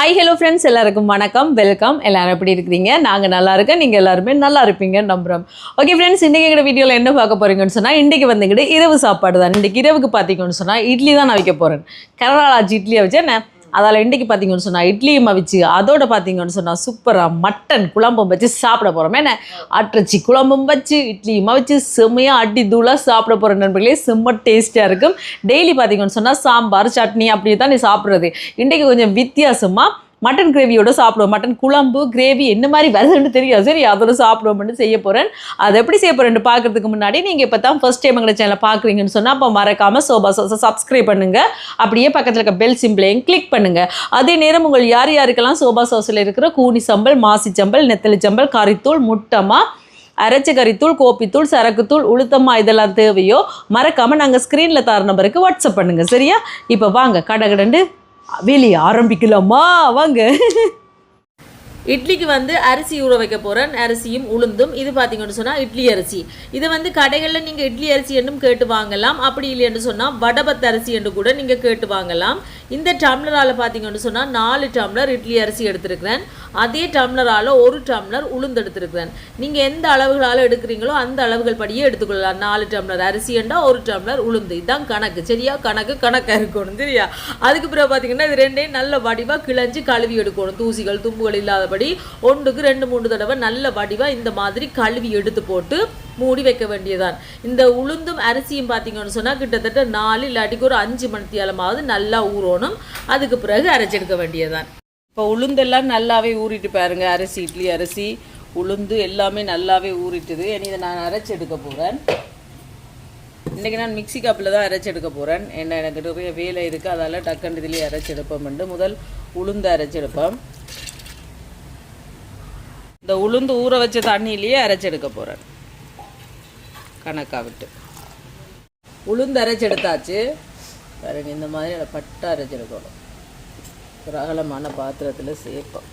Hi hello friends எல்லாருக்கும் வணக்கம். Welcome எல்லோரும் எப்படி இருக்கிறீங்க? நாங்கள் நல்லா இருக்கேன் நீங்கள் எல்லாருமே நல்லா இருப்பீங்கன்னு நம்புகிறோம் ஓகே ஃப்ரெண்ட்ஸ் இன்றைக்கி எங்கள் வீடியோவில் என்ன பார்க்க போகிறீங்கன்னு சொன்னால் இன்றைக்கி வந்துக்கிட்டு இரவு சாப்பாடு தான் இன்றைக்கி இரவுக்கு பார்த்தீங்கன்னு சொன்னால் இட்லி தான் நான் வைக்க போகிறேன் கரலாச்சி இட்லியை வச்சு நான் அதால் இன்றைக்கி பார்த்தீங்கன்னு சொன்னால் இட்லியும் அவிச்சு அதோட பார்த்தீங்கன்னு சொன்னால் சூப்பராக மட்டன் குழம்பும் வச்சு சாப்பிட போகிறோம் என்ன? அட்டைச்சி குழம்பும் வச்சு இட்லியும் வச்சு செம்மையாக அடி தூளாக சாப்பிட போகிற நண்பர்களே செம்ம டேஸ்ட்டாக இருக்கும். டெய்லி பார்த்தீங்கன்னு சொன்னால் சாம்பார் சட்னி அப்படி தான் நீ சாப்பிட்றது. இன்றைக்கி கொஞ்சம் வித்தியாசமாக மட்டன் கிரேவியோட சாப்பிடுவோம். மட்டன் குழம்பு கிரேவி என்ன மாதிரி வருதுன்னு தெரியாது. சரி அதோட சாப்பிடுவோம்னு செய்ய போகிறேன் அதை எப்படி செய்ய போகிறேன்னு பார்க்கறதுக்கு முன்னாடி நீங்கள் இப்போ தான் ஃபஸ்ட் டைம் எங்களை சேனலை பார்க்குறீங்கன்னு சொன்னால் அப்போ மறக்காமல் சோபா சோசை சப்ஸ்கிரைப் பண்ணுங்கள் அப்படியே பக்கத்தில் இருக்க பெல் சிம்பிளையும் கிளிக் பண்ணுங்கள் அதே நேரம் உங்கள் யார் யாருக்கெல்லாம் சோபா சோசில் இருக்கிற கூனி சம்பல் மாசி சம்பல் நெத்தலி சம்பல் கறித்தூள் முட்டமாக அரைச்ச கறித்தூள் கோப்பித்தூள் சரக்குத்தூள் உளுத்தம்மா இதெல்லாம் தேவையோ மறக்காமல் நாங்கள் ஸ்க்ரீனில் தர நம்பருக்கு வாட்ஸ்அப் பண்ணுங்கள் சரியா? இப்போ வாங்க கடகடண்டு வேலையை ஆரம்பிக்கலாமா? வாங்க. இட்லிக்கு வந்து அரிசி ஊற வைக்க போகிறேன் அரிசியும் உளுந்தும். இது பார்த்தீங்கன்னு சொன்னால் இட்லி அரிசி. இது வந்து கடைகளில் நீங்கள் இட்லி அரிசி என்றும் கேட்டு வாங்கலாம். அப்படி இல்லைன்னு சொன்னால் வடபத்து அரிசி என்று கூட நீங்கள் கேட்டு வாங்கலாம். இந்த டம்ளரால் பார்த்தீங்கன்னு சொன்னால் நாலு டம்ளர் இட்லி அரிசி எடுத்திருக்கிறேன். அதே டம்ளரால் ஒரு டம்ளர் உளுந்து எடுத்திருக்கிறேன். நீங்கள் எந்த அளவுகளால் எடுக்கிறீங்களோ அந்த அளவுகள் படியே எடுத்துக்கொள்ளலாம். நாலு டம்ளர் அரிசி என்றால் ஒரு டம்ளர் உளுந்து. இதுதான் கணக்கு. சரியா? கணக்கு கணக்காக இருக்கணும். சரியா? அதுக்கு பிறகு பார்த்தீங்கன்னா இது ரெண்டையும் நல்ல வடிவாக கிளஞ்சி கழுவி எடுக்கணும். தூசிகள் தும்புகள் இல்லாத உள்ளபடி ஒன்றுக்கு ரெண்டு மூணு தடவை நல்ல வடிவாக இந்த மாதிரி கழுவி எடுத்து போட்டு மூடி வைக்க வேண்டியதான் இந்த உளுந்தும் அரிசியும் பார்த்தீங்கன்னு சொன்னால் கிட்டத்தட்ட நாலு இல்லாட்டிக்கு ஒரு அஞ்சு மணித்தியாலமாவது நல்லா ஊறணும். அதுக்கு பிறகு அரைச்செடுக்க வேண்டியதான் இப்போ உளுந்தெல்லாம் நல்லாவே ஊறிட்டு பாருங்க அரிசி இட்லி அரிசி. உளுந்து எல்லாமே நல்லாவே ஊறிட்டுது. இனி இதை நான் அரைச்சி எடுக்க போகிறேன் இன்றைக்கி நான் மிக்ஸி கப்பில் தான் அரைச்சி எடுக்க போகிறேன் என்ன எனக்கு நிறைய வேலை இருக்குது அதால் டக்குன்னு இதுலேயே அரைச்சி எடுப்போம்ண்டு முதல் உளுந்து அரைச்சி எடுப்போம் இந்த உளுந்து ஊற வச்ச தண்ணியிலேயே அரைச்செடுக்க போகிறேன் கணக்காக விட்டு. உளுந்து அரைச்செடுத்தாச்சு பாருங்க இந்த மாதிரி அதை பட்டை அரைச்சி எடுக்கணும். ஒரு அகலமான பாத்திரத்தில் சேர்ப்போம்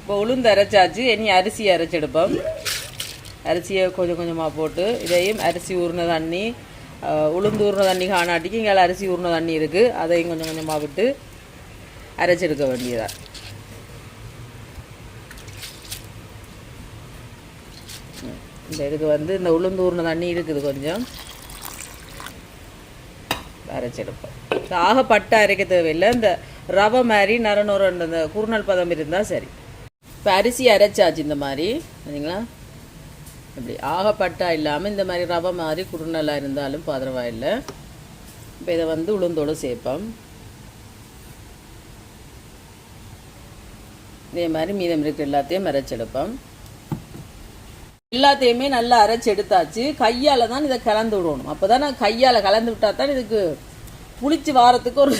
இப்போ உளுந்து அரைச்சாச்சு. இனி அரிசி அரைச்சி எடுப்போம். அரிசியை கொஞ்சம் கொஞ்சமாக போட்டு இதையும் அரிசி ஊறின தண்ணி உளுந்து ஊறின தண்ணி காணாட்டிக்கு இங்கே அரிசி ஊறின தண்ணி இருக்குது அதையும் கொஞ்சம் கொஞ்சமாக விட்டு அரைச்செடுக்க வேண்டியதாக இந்த இதுக்கு வந்து இந்த உளுந்து ஊறின தண்ணி இருக்குது கொஞ்சம். அரைச்செடுப்போம். ஆக பட்டை அரைக்க தேவையில்லை. இந்த ரவை மாதிரி நரநூறு அந்த குறுநல் பதம் இருந்தால் சரி. இப்போ அரிசி அரைச்சாச்சு இந்த மாதிரி. சரிங்களா? இப்படி ஆகப்பட்டா இல்லாமல் இந்த மாதிரி ரவை மாதிரி குறுநலாக இருந்தாலும் பரவாயில்லை. இப்போ இதை வந்து உளுந்தோடு சேர்ப்போம். இதே மாதிரி மீதம் இருக்கிற எல்லாத்தையும் அரைச்செடுப்போம் எல்லாத்தையுமே நல்லா அரைச்சி எடுத்தாச்சு. கையால் தான் இதை கலந்து விடணும். அப்போ தான் நான் கையால் கலந்து விட்டால் தான் இதுக்கு புளிச்சு வாரத்துக்கு ஒரு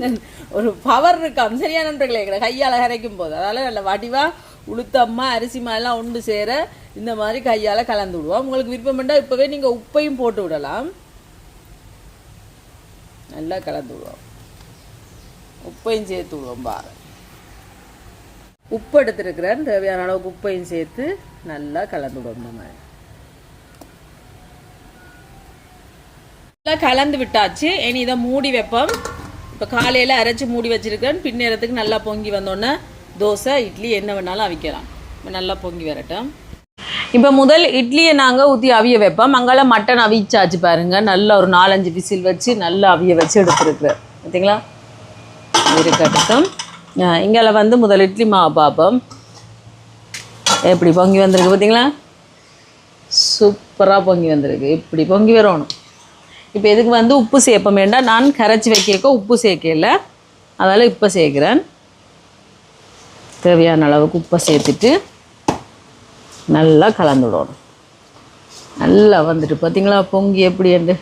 ஒரு பவர் இருக்காம். சரியா நண்பர்களே? கையால் அரைக்கும் போது. அதனால் நல்ல வடிவாக உளுத்தம்மா அரிசி மாதிரிலாம் ஒன்று சேர இந்த மாதிரி கையால் கலந்து விடுவோம். உங்களுக்கு விருப்பம் பண்ணால் இப்போவே நீங்கள் உப்பையும் போட்டு விடலாம். நல்லா கலந்து விடுவோம். உப்பையும் சேர்த்து விடுவோம் பாரு. உப்பு எடுத்துருக்கிறேன். தேவையான அளவுக்கு உப்பையும் சேர்த்து நல்லா கலந்து விடுவோம் இந்த மாதிரி. நல்லா கலந்து விட்டாச்சு. இனி இதை மூடி வைப்போம். இப்போ காலையில் அரைச்சி மூடி வச்சிருக்கேன் பின்னேறதுக்கு நல்லா பொங்கி வந்தோன்னே தோசை இட்லி என்ன வேணாலும் அவிக்கலாம். இப்போ நல்லா பொங்கி வரட்டும். இப்போ முதல் இட்லியை நாங்கள் ஊற்றி அவிய வைப்போம். அங்கெல்லாம் மட்டன் அவிச்சாச்சு பாருங்கள் நல்லா ஒரு நாலஞ்சு விசில் வச்சு நல்லா அவிய வச்சு எடுத்துருக்குறேன் பார்த்தீங்களா இருக்கட்டும். இங்கே வந்து முதல் இட்லி மாவு பார்ப்போம். எப்படி பொங்கி வந்திருக்கு பார்த்தீங்களா சூப்பராக பொங்கி வந்திருக்கு. இப்படி பொங்கி வரணும். இப்போ இதுக்கு வந்து உப்பு சேர்ப்போம் வேண்டாம் நான் கரைச்சி வைக்கிறக்கோ உப்பு சேர்க்கல. அதால் இப்போ சேர்க்குறேன். தேவையான அளவுக்கு உப்பை சேர்த்துட்டு நல்லா கலந்து விடணும் நல்லா வந்துட்டு பார்த்தீங்களா பொங்கி எப்படி என்று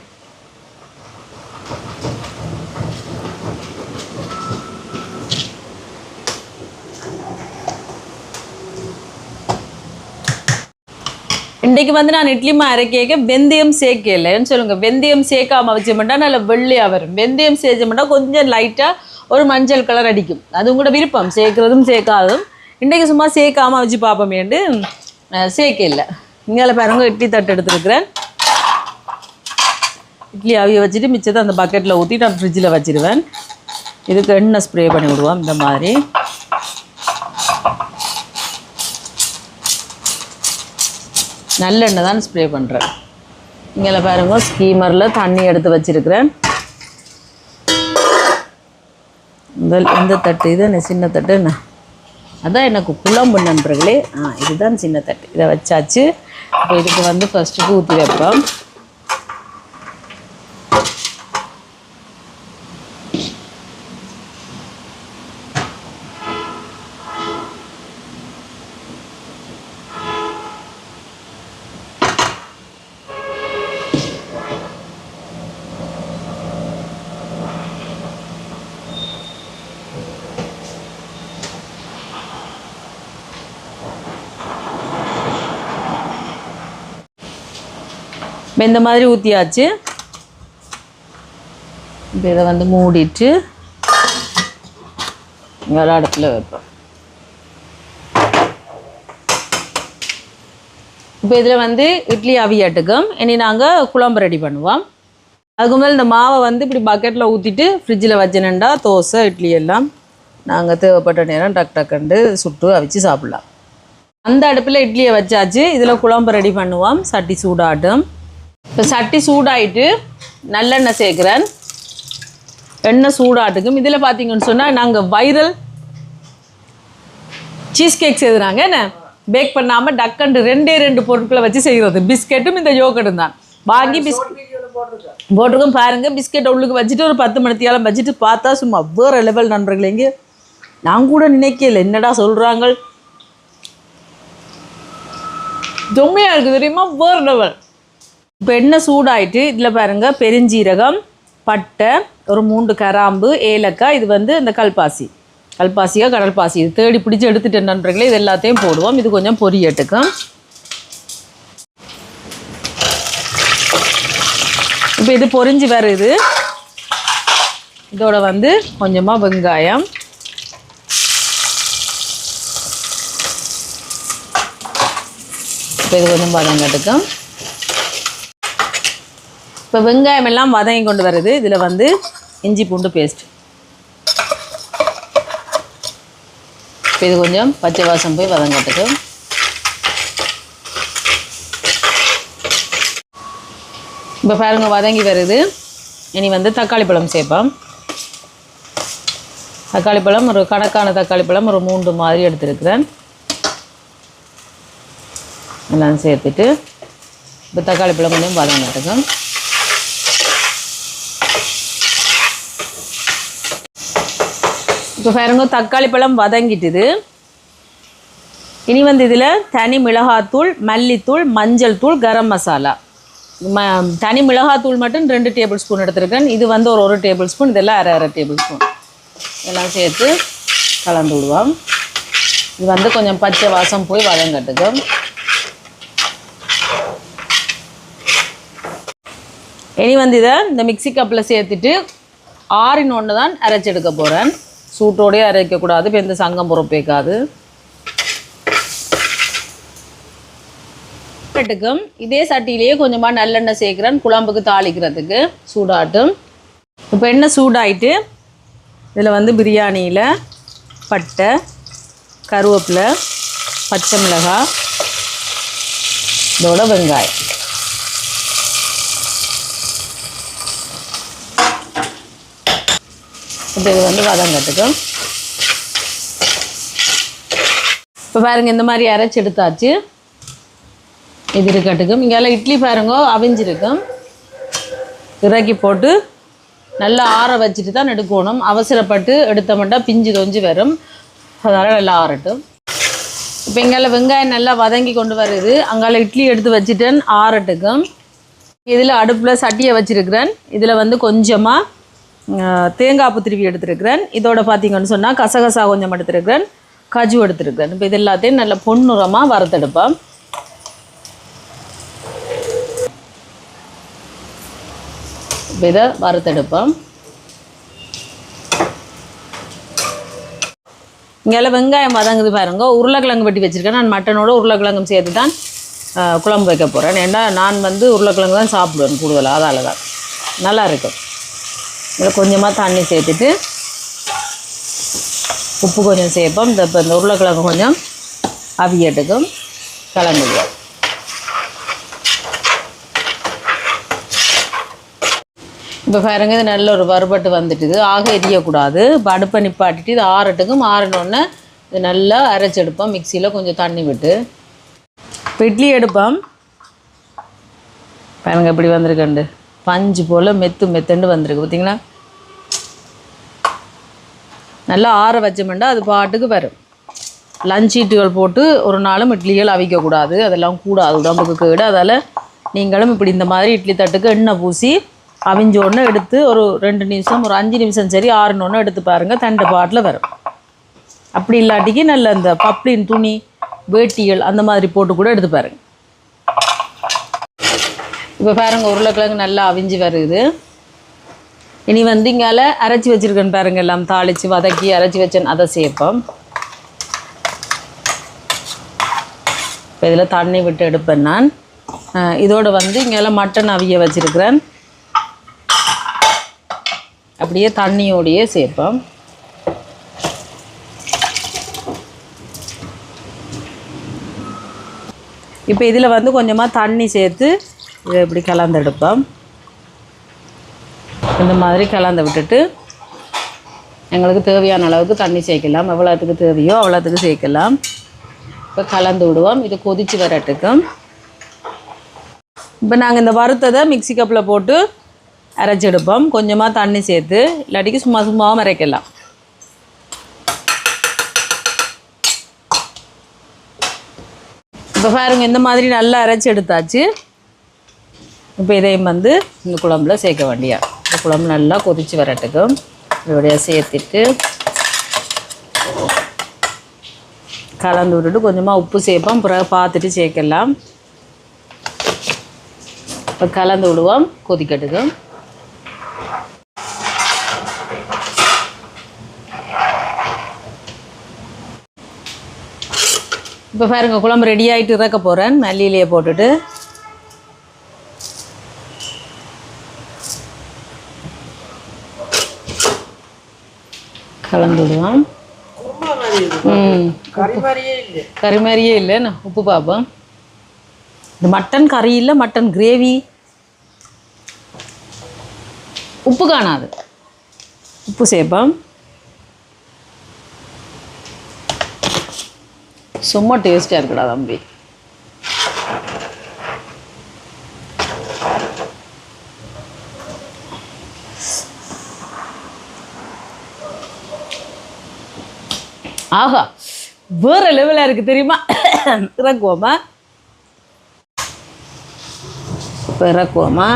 இன்றைக்கு வந்து நான் இட்லி மா கேட்க வெந்தயம் சேர்க்கலைன்னு சொல்லுங்க. வெந்தயம் சேர்க்காம வச்சோம்னா நல்லா வெள்ளையாக வரும். வெந்தயம் சேர்த்தோம்னா கொஞ்சம் லைட்டாக ஒரு மஞ்சள் கலர் அடிக்கும். அது உங்களோட விருப்பம். சேர்க்குறதும் சேர்க்காததும். இன்றைக்கு சும்மா சேர்க்காமல் வச்சு பார்ப்போமேண்டு சேர்க்க இல்லை. இங்கே பாருங்க இட்லி தட்டு எடுத்துருக்குறேன். இட்லி அவிய வச்சுட்டு மிச்சத்தை அந்த பக்கெட்டில் ஊற்றி நான் ஃப்ரிட்ஜில் வச்சுருவேன். இதுக்கு எண்ணெய் ஸ்ப்ரே பண்ணி விடுவோம் இந்த மாதிரி. நல்லெண்ணெய் தான் ஸ்ப்ரே பண்ணுறேன் இங்கே பாருங்க ஸ்கீமரில் தண்ணி எடுத்து வச்சுருக்குறேன். இந்த இந்த தட்டு இது என்ன சின்ன தட்டு என்ன? அதான் எனக்கு குழம்பு நண்பர்களே. ஆ இதுதான் சின்ன தட்டு. இதை வச்சாச்சு. இப்போ இதுக்கு வந்து ஃபஸ்ட்டுக்கு ஊற்றி வைப்போம் இப்போ இந்த மாதிரி ஊற்றியாச்சு இப்போ இதை வந்து மூடிட்டு வேற அடுப்பில் வைப்போம். இப்போ இதில் வந்து இட்லி அவியாட்டுக்கும். இனி நாங்கள் குழம்பு ரெடி பண்ணுவோம். அதுக்கு மேலே இந்த மாவை வந்து இப்படி பக்கெட்டில் ஊற்றிட்டு ஃப்ரிட்ஜில் வச்சினேன்டா தோசை இட்லி எல்லாம் நாங்கள் தேவைப்பட்ட நேரம் டக் டக்குண்டு சுட்டு அவிச்சு சாப்பிட்லாம். அந்த அடுப்பில் இட்லியை வச்சாச்சு. இதில் குழம்பு ரெடி பண்ணுவோம். சட்டி சூடாட்டும். இப்போ சட்டி சூடாயிட்டு நல்லெண்ணெய் சேர்க்குறேன். எண்ணெய் சூடாட்டுக்கும். இதில் பார்த்தீங்கன்னு சொன்னால் நாங்கள் வைரல் சீஸ் கேக் செய்கிறாங்க என்ன? பேக் பண்ணாமல் டக்கண்டு ரெண்டே ரெண்டு பொருட்களை வச்சு செய்கிறது பிஸ்கெட்டும் இந்த யோகட்டும் தான். வாங்கி பிஸ்கெட் போட்டிருக்கோம் பாருங்க. பிஸ்கெட் உள்ளுக்கு வச்சுட்டு ஒரு பத்து மணித்தியாலம் வச்சுட்டு பார்த்தா சும்மா வேறு லெவல் நண்பர்கள் எங்கே நான் கூட நினைக்கல. என்னடா சொல்கிறாங்க தொம்மையாக இருக்குது தெரியுமா? வேறு லெவல் இப்போ எண்ணெய் சூடாயிட்டு இதில் பாருங்க பெருஞ்சீரகம் பட்டை ஒரு மூன்று கராம்பு ஏலக்காய் இது வந்து இந்த கல்பாசி. கல்பாசியா கடல்பாசி. இது தேடி பிடிச்சி எடுத்துட்டு நண்பர்களே இது எல்லாத்தையும் போடுவோம். இது கொஞ்சம் பொரியட்டுக்கும் இப்போ இது பொரிஞ்சு வருது. இதோட வந்து கொஞ்சமாக வெங்காயம். இப்போ இது கொஞ்சம் வதங்கட்டுக்கும் இப்போ வெங்காயம் எல்லாம் வதங்கி கொண்டு வருது. இதில் வந்து இஞ்சி பூண்டு பேஸ்ட் இப்போ இது கொஞ்சம் பச்சை வாசம் போய் வதங்கட்டுக்கு இப்போ பாருங்க வதங்கி வருது. இனி வந்து தக்காளி பழம் சேர்ப்போம். தக்காளி பழம் ஒரு கணக்கான தக்காளி பழம் ஒரு மூன்று மாதிரி எடுத்துருக்குறேன். எல்லாம் சேர்த்துட்டு இப்போ தக்காளி பழம் கொஞ்சம் வதங்கட்டுங்க இப்போ பாருங்க தக்காளி பழம் வதங்கிட்டுது. இனி வந்து இதில் தனி மிளகாத்தூள் மல்லித்தூள் மஞ்சள் தூள் கரம் மசாலா. ம தனி மிளகாத்தூள் மட்டும் ரெண்டு டேபிள் ஸ்பூன் எடுத்துருக்கேன். இது வந்து ஒரு ஒரு டேபிள் ஸ்பூன் இதெல்லாம் அரை அரை டேபிள் ஸ்பூன். இதெல்லாம் சேர்த்து கலந்து விடுவோம். இது வந்து கொஞ்சம் பச்சை வாசம் போய் வதங்கட்டுக்கும் இனி வந்து இதை இந்த மிக்ஸி கப்பில் சேர்த்துட்டு ஆறின் ஒன்று தான் அரைச்செடுக்க போகிறேன் சூட்டோடயே அரைக்கக்கூடாது இப்போ எந்த சங்கம் பொறுப்பேக்காது ட்டுக்கும் இதே சட்டியிலேயே கொஞ்சமாக நல்லெண்ணெய் சேர்க்குறேன் குழம்புக்கு தாளிக்கிறதுக்கு சூடாட்டும். இப்போ எண்ணெய் சூடாயிட்டு இதில் வந்து பிரியாணியில் பட்டை கருவேப்பிலை பச்சை மிளகாய் இதோட வெங்காயம். இது வந்து வதங்கட்டுக்கும் இப்போ பாருங்க இந்த மாதிரி அரைச்சி எடுத்தாச்சு. இது இருக்கட்டுக்கும் இங்கெல்லாம் இட்லி பாருங்க அவிஞ்சிருக்கும் இறக்கி போட்டு நல்லா ஆற வச்சுட்டு தான் எடுக்கணும். அவசரப்பட்டு எடுத்தோம்னா பிஞ்சு தொஞ்சு வரும். அதனால் நல்லா ஆறட்டும். இப்போ இங்கெல்லாம் வெங்காயம் நல்லா வதங்கி கொண்டு வருது. அங்கால இட்லி எடுத்து வச்சுட்டேன். ஆறட்டுக்கும் இதில் அடுப்பில் சட்டியை வச்சுருக்கிறேன். இதில் வந்து கொஞ்சமாக தேங்காய் பூ திருவி எடுத்துருக்கிறேன். இதோட பார்த்தீங்கன்னு சொன்னால் கசகசா கொஞ்சம் எடுத்துருக்கிறேன். கஜு எடுத்துருக்கிறேன். இப்போ இது எல்லாத்தையும் நல்ல பொன்னுரமாக வறுத்தெடுப்பேன். இதை வறுத்தெடுப்போம் இங்கே வெங்காயம் வதங்குது பாருங்க. உருளைக்கிழங்கு வெட்டி வச்சுருக்கேன். நான் மட்டனோட உருளைக்கிழங்கும் சேர்த்து தான் குழம்பு வைக்க போகிறேன் ஏன்னா நான் வந்து உருளைக்கிழங்கு தான் சாப்பிடுவேன் கூடுதலாக அதால் தான் நல்லா இருக்கும் இதில் கொஞ்சமாக தண்ணி சேர்த்துட்டு உப்பு கொஞ்சம் சேர்ப்போம். இந்த இப்போ இந்த உருளைக்கிழங்கு கொஞ்சம் அவியட்டுக்கும் கிளம்பிடுவோம் இப்போ பாருங்க இது நல்ல ஒரு வறுபட்டு வந்துட்டுது. ஆக எரியக்கூடாது. இப்போ அடுப்பை நிப்பாட்டிட்டு இது ஆறட்டுக்கும் ஆறினோடனே இது நல்லா அரைச்செடுப்போம் மிக்சியில் கொஞ்சம் தண்ணி விட்டு. இப்போ இட்லி எடுப்போம். பாருங்க எப்படி வந்திருக்கண்டு பஞ்சு போல் மெத்து மெத்துண்டு வந்திருக்கு. பார்த்தீங்களா நல்லா ஆற வச்சோம்னா அது பாட்டுக்கு வரும். லஞ்ச் ஷீட்டுகள் போட்டு ஒரு நாளும் இட்லிகள் அவிக்கக்கூடாது. அதெல்லாம் கூடாது. உடம்புக்கு கேடு. அதால் நீங்களும் இப்படி இந்த மாதிரி இட்லி தட்டுக்கு எண்ணெய் பூசி அவிஞ்சோடனே எடுத்து ஒரு ரெண்டு நிமிஷம் ஒரு அஞ்சு நிமிஷம் சரி ஆறுனோடனே எடுத்து பாருங்கள் தண்டு பாட்டில் வரும். அப்படி இல்லாட்டிக்கு நல்ல இந்த பப்ளின் துணி வேட்டிகள் அந்த மாதிரி போட்டு கூட எடுத்து பாருங்கள் இப்போ பாருங்க உருளைக்கிழங்கு நல்லா அவிஞ்சு வருது. இனி வந்து இங்கால அரைச்சி வச்சிருக்கேன் பாருங்க எல்லாம் தாளித்து வதக்கி அரைச்சி வச்சேன் அதை சேர்ப்போம். இப்போ இதில் தண்ணி விட்டு எடுப்பேன் நான். இதோடு இதோட வந்து இங்கே மட்டன் அவிய வச்சுருக்கிறேன். அப்படியே தண்ணியோடையே சேர்ப்போம். இப்போ இதில் வந்து கொஞ்சமாக தண்ணி சேர்த்து இதை இப்படி கலந்தெடுப்போம். இந்த மாதிரி கலந்து விட்டுட்டு எங்களுக்கு தேவையான அளவுக்கு தண்ணி சேர்க்கலாம். எவ்வளோத்துக்கு தேவையோ அவ்வளோத்துக்கு சேர்க்கலாம். இப்போ கலந்து விடுவோம். இது கொதிச்சு வரட்டுக்கும். இப்போ நாங்கள் இந்த வறுத்ததை மிக்ஸி கப்பில் போட்டு அரைச்சி எடுப்போம் கொஞ்சமாக தண்ணி சேர்த்து இல்லாட்டிக்கு சும்மா சும்மாவும் அரைக்கலாம் இப்போ பாருங்கள் இந்த மாதிரி நல்லா அரைச்சி எடுத்தாச்சு இப்போ இதையும் வந்து இந்த குழம்புல சேர்க்க வேண்டியா? இந்த குழம்பு நல்லா கொதித்து வரட்டுக்கும் இதோடைய சேர்த்துட்டு கலந்து விட்டுட்டு கொஞ்சமாக உப்பு சேர்ப்போம். பிறகு பார்த்துட்டு சேர்க்கலாம். இப்போ கலந்து விடுவோம். கொதிக்கட்டுக்கும் இப்போ பாருங்கள் குழம்பு ரெடி ஆகிட்டு இறக்க போகிறேன் மல்லியிலேயே போட்டுட்டு கலந்து விடுவோம் கறி மாதிரியே இல்லை உப்பு பார்ப்போம் இது மட்டன் கறி இல்லை மட்டன் கிரேவி. உப்பு காணாது. உப்பு சேர்ப்போம் சும்மா டேஸ்ட்டாக இருக்குடா தம்பி. ஆஹா வேற லெவலாக இருக்குது தெரியுமா? இறக்குவோமா? இப்போ இறக்குவோமா?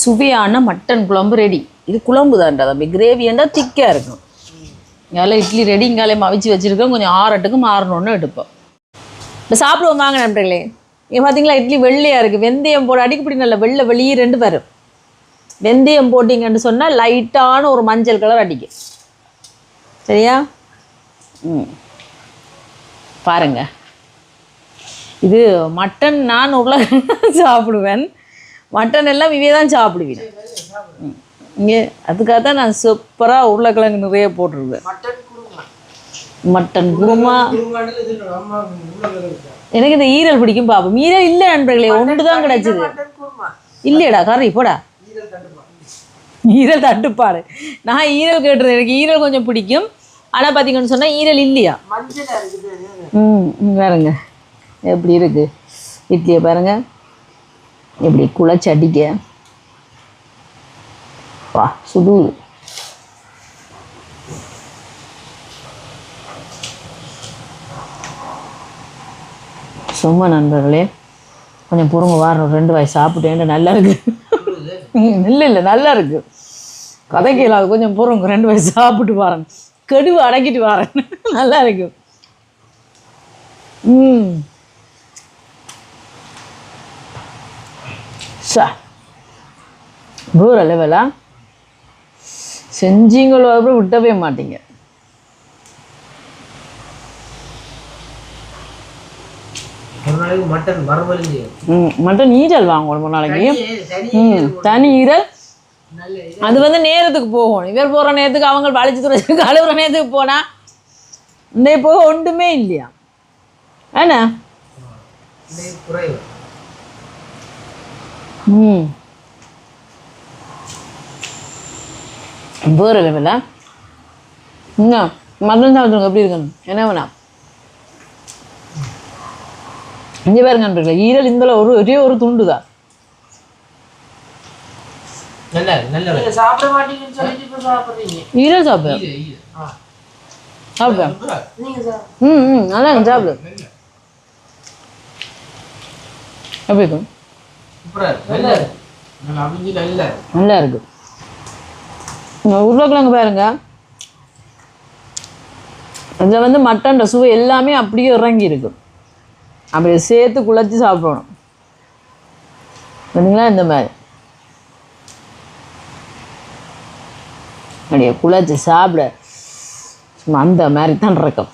சுவையான மட்டன் குழம்பு ரெடி இது குழம்பு தான்டா தம்பி கிரேவியாண்டா திக்காக இருக்கும் இங்கால இட்லி ரெடி இங்காலே மவிச்சு வச்சுருக்கோம். கொஞ்சம் ஆறட்டுக்கு மாறணும்னு எடுப்போம். இப்போ சாப்பிடுவோம் வாங்க நண்பர்களே. இங்கே பார்த்தீங்களா இட்லி வெள்ளையாக இருக்குது வெந்தயம் போட அடிக்கப்படி நல்ல வெள்ளை வெளியே ரெண்டு வரும். வெந்தயம் போட்டிங்கன்னு சொன்னால் லைட்டான ஒரு மஞ்சள் கலர் அடிக்கும். சரியா? பாருங்க. இது மட்டன் நான் உள்ள சாப்பிடுவேன். மட்டன் எல்லாம் இவே தான் சாப்பிடுவேன். இங்கே அதுக்காக தான் நான் சூப்பராக உருளைக்கிழங்கு நிறைய போட்டிருவேன் மட்டன் குருமா. எனக்கு இந்த ஈரல் பிடிக்கும் பாப்போம் ஈரல் இல்லை நண்பர்களே ஒன்று தான் கிடைச்சிது. இல்லையடா கறி போடா. ஈரல் தட்டுப்பாடு நான் ஈரல் கேட்டுருந்தேன். எனக்கு ஈரல் கொஞ்சம் பிடிக்கும். ஆனால் பார்த்தீங்கன்னு சொன்னால் ஈரல் இல்லையா? ம் பாருங்க. எப்படி இருக்கு? இட்லியை பாருங்க. எப்படி குழச்சி அடிக்க. வா சுடு சும்மா நண்பர்களே கொஞ்சம் பொறுங்க வாரணும். ரெண்டு வாய் சாப்பிட்டேன் நல்லா இருக்கு. இல்லை இல்லை நல்லா இருக்கு. கதைக்கு கேளாது கொஞ்சம் பொறுங்க. ரெண்டு வாய் சாப்பிட்டு வரேன் கெடுவு அடக்கிட்டு வரேன். நல்லா இருக்கு ம். சா. வேற லெவலா செஞ்சீங்களோ அப்புறம் விட்டவே மாட்டீங்க. மட்டன் ஈரல் வாங்கணும் ஒரு நாளைக்கு. தனி ஈரல். அது வந்து நேரத்துக்கு போகும். இவர் போகிற நேரத்துக்கு அவங்க வளைச்சு துறைச்சு கழுவுற நேரத்துக்கு போனா இந்த போக ஒன்றுமே இல்லையா? என்ன? ம். வேறு லெவலா இன்னும் மட்டன் சாப்பிடுங்க எப்படி இருக்கணும்? என்ன வேணாம் இங்கே பாருங்க ஈரல் இந்த ஒரு ஒரே ஒரு துண்டு தான் நல்ல நல்ல சாப்பிட மாட்டீங்கன்னு சொல்லிட்டு இப்ப சாப்பிடுறீங்க சாப்பிடு இது இது ஆ சாப்பிடு நீங்க சாப்பிடு ம் ம் நல்லா இருக்கு, சாப்பிடு எப்படி இருக்கும் சூப்பரா இருக்கு நல்ல இருக்கு. உருளைக்கிழங்கு பாருங்க இதில் வந்து மட்டன்ற சுவை எல்லாமே அப்படியே இறங்கி இருக்கு அப்படியே சேர்த்து குழச்சி சாப்பிடணும் பார்த்தீங்களா இந்த மாதிரி அப்படியே குழச்சி சாப்பிட சும்மா அந்த மாதிரி தான் இருக்கும்.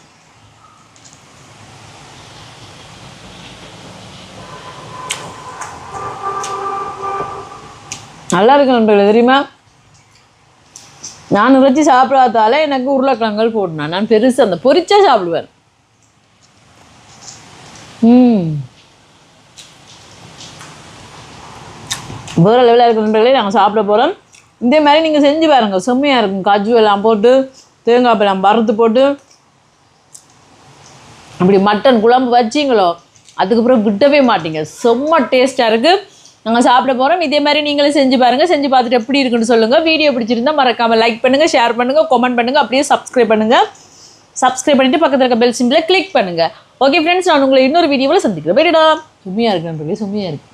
நல்லா இருக்கு நண்பர்களே தெரியுமா? நான் இறைச்சி சாப்பிடாதால எனக்கு உருளைக்கிழங்குகள் போடணும். நான் பெருசு அந்த பொரிச்சா சாப்பிடுவேன். ம். வேறு லெவலில் இருக்கிற நண்பர்களே நாங்கள் சாப்பிட போகிறோம் இதே மாதிரி நீங்கள் செஞ்சு பாருங்கள் செம்மையாக இருக்கும். காஜு எல்லாம் போட்டு தேங்காய் பழம் வறுத்து போட்டு. அப்படி மட்டன் குழம்பு வச்சிங்களோ அதுக்கப்புறம் விட்டவே மாட்டீங்க. செம்ம டேஸ்ட்டாக இருக்குது நாங்கள் சாப்பிட போகிறோம் இதே மாதிரி நீங்களும் செஞ்சு பாருங்கள் செஞ்சு பார்த்துட்டு எப்படி இருக்குன்னு சொல்லுங்கள் வீடியோ பிடிச்சிருந்தா மறக்காமல் லைக் பண்ணுங்கள் ஷேர் பண்ணுங்கள் கமெண்ட் பண்ணுங்கள் அப்படியே சப்ஸ்கிரைப் பண்ணுங்கள் சப்ஸ்கிரைப் பண்ணிவிட்டு பக்கத்தில் இருக்க பெல் சிம்பிளை கிளிக் பண்ணுங்கள் ஓகே ஃப்ரெண்ட்ஸ் நான் உங்களை இன்னொரு வீடியோவில் சந்திக்கிறேன். போயிடலாம் சும்மையாக இருக்கு நண்பர்களே சும்மையாக இருக்குது